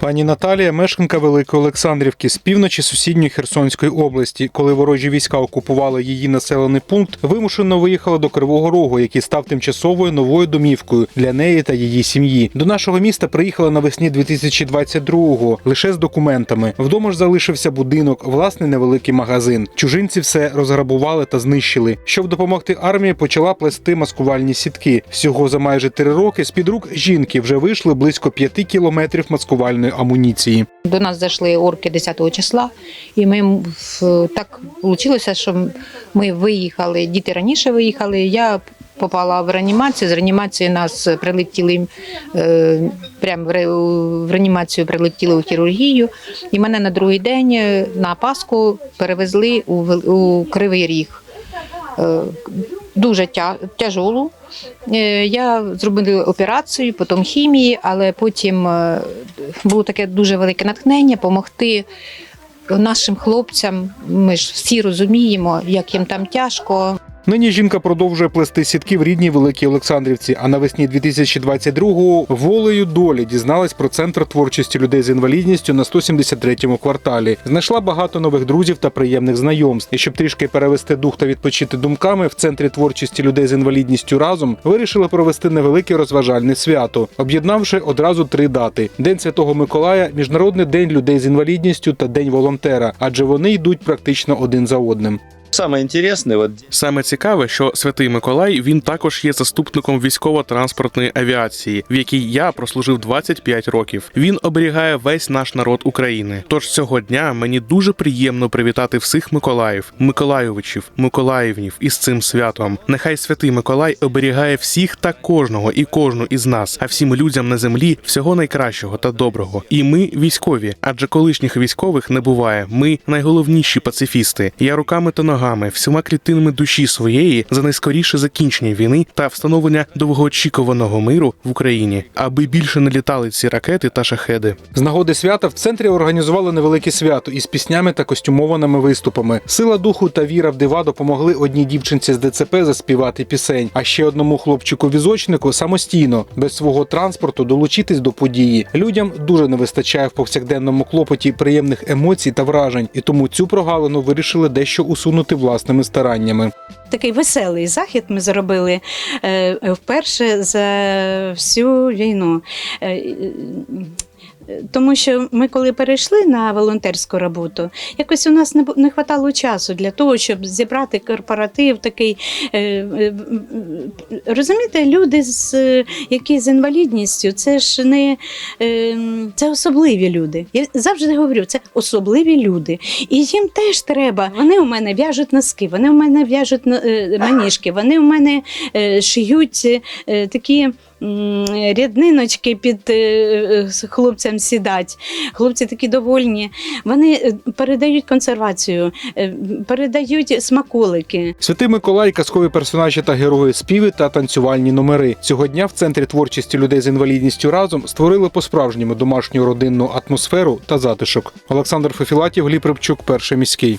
Пані Наталія, мешканка Великої Олександрівки з півночі сусідньої Херсонської області, коли ворожі війська окупували її населений пункт, вимушено виїхала до Кривого Рогу, який став тимчасовою новою домівкою для неї та її сім'ї. До нашого міста приїхала навесні 2022-го, лише з документами. Вдома ж залишився будинок, власний невеликий магазин. Чужинці все розграбували та знищили. Щоб допомогти армії, почала плести маскувальні сітки. Всього за майже три роки з під рук жінки вже вийшли близько п'яти кілометрів маскувальної амуніції. До нас зайшли орки 10 числа, і ми так вийшло, що ми виїхали. Діти раніше виїхали. Я попала в реанімацію. З реанімації нас прилетіли е, прямо в, реанімацію прилетіли у хірургію. І мене на другий день е, на Пасху перевезли у, Кривий Ріг. Дуже тяжолу. Е, Я зробила операцію, потім хімії, але потім е, було таке дуже велике натхнення допомогти нашим хлопцям. Ми ж всі розуміємо, як їм там тяжко. Нині жінка продовжує плести сітки в рідній Великій Олександрівці. А навесні 2022-го волею долі дізналась про центр творчості людей з інвалідністю на 173-му кварталі. Знайшла багато нових друзів та приємних знайомств. І щоб трішки перевести дух та відпочити думками, в центрі творчості людей з інвалідністю разом вирішили провести невелике розважальне свято, об'єднавши одразу три дати: День Святого Миколая, Міжнародний день людей з інвалідністю та День волонтера, адже вони йдуть практично один за одним. Самое интересное, вот Саме цікаве, що Святий Миколай він також є заступником військово-транспортної авіації, в якій я прослужив 25 років. Він оберігає весь наш народ України. Тож цього дня мені дуже приємно привітати всіх Миколаїв, Миколайовичів, Миколаївнів із цим святом. Нехай святий Миколай оберігає всіх та кожного і кожну із нас, а всім людям на землі всього найкращого та доброго. І ми військові, адже колишніх військових не буває. Ми найголовніші пацифісти. Я руками та ногами, всіма клітинами душі своєї за найскоріше закінчення війни та встановлення довгоочікуваного миру в Україні, аби більше не літали ці ракети та шахеди. З нагоди свята в центрі організували невелике свято із піснями та костюмованими виступами. Сила духу та віра в дива допомогли одній дівчинці з ДЦП заспівати пісень, а ще одному хлопчику-візочнику самостійно, без свого транспорту, долучитись до події. Людям дуже не вистачає в повсякденному клопоті приємних емоцій та вражень, і тому цю прогалину вирішили дещо усунути власними стараннями. Такий веселий захід ми зробили е, вперше за всю війну. Тому що ми, коли перейшли на волонтерську роботу, якось у нас не не вистачало часу для того, щоб зібрати корпоратив такий. е, е, Розумієте, люди, з, які з інвалідністю, це ж не е, це особливі люди. Я завжди говорю, це особливі люди. І їм теж треба. Вони у мене в'яжуть носки, вони у мене в'яжуть маніжки, вони у мене шиють такі. Рядниночки під е, е, хлопцям сідать. Хлопці такі довольні. Вони е, передають консервацію, передають смаколики. Святий Миколай, казкові персонажі та герої, співи та танцювальні номери. Цього дня в центрі творчості людей з інвалідністю разом створили по-справжньому домашню родинну атмосферу та затишок. Олександр Фефілатів, Гліб Рибчук, перший міський.